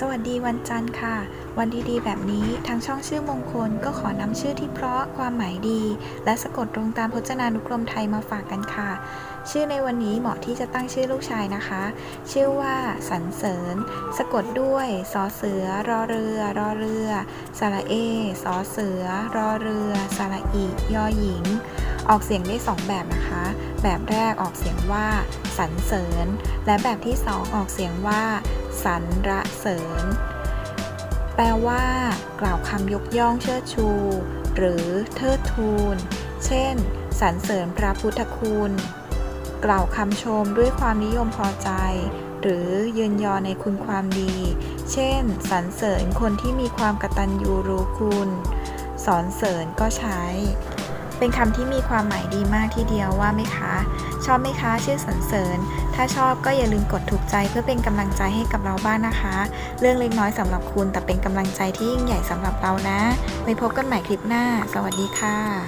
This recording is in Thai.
สวัสดีวันจันทร์ค่ะ วันดีๆ แบบนี้ทางช่องชื่อมงคลก็ขอนำชื่อที่เพราะความหมายดี และสะกดตรงตามพจนานุกรมไทยมาฝากกันค่ะ ชื่อในวันนี้เหมาะที่จะตั้งชื่อลูกชายนะคะ ชื่อว่าสรรเสริญ สะกดด้วยสอเสือ รอเรือ รอเรือ สระเอสอเสือ รอเรือ สระอียอหญิง ออกเสียงได้สองแบบนะคะ แบบแรกออกเสียงว่าสรรเสริญ และแบบที่สองออกเสียงว่าสรรระเสริญ แปลว่า กล่าวคำยกย่องเชิดชู หรือเทิดทูน เช่นสรรเสริญพระพุทธคุณ กล่าวคำชมด้วยความนิยมพอใจ หรือยืนยอในคุณความดี เช่นสรรเสริญคนที่มีความกตัญญูรู้คุณ สอนเสริญก็ใช้ เป็นคำที่มีความหมายดีมากทีเดียวว่าไหมคะ ชอบไหมคะชื่อสรรเสริญ ถ้าชอบก็อย่าลืมกดถูกใจเพื่อเป็นกำลังใจให้กับเราบ้างนะคะ เรื่องเล็กน้อยสำหรับคุณแต่เป็นกำลังใจที่ยิ่งใหญ่สำหรับเรานะไว้พบกันใหม่คลิปหน้า สวัสดีค่ะ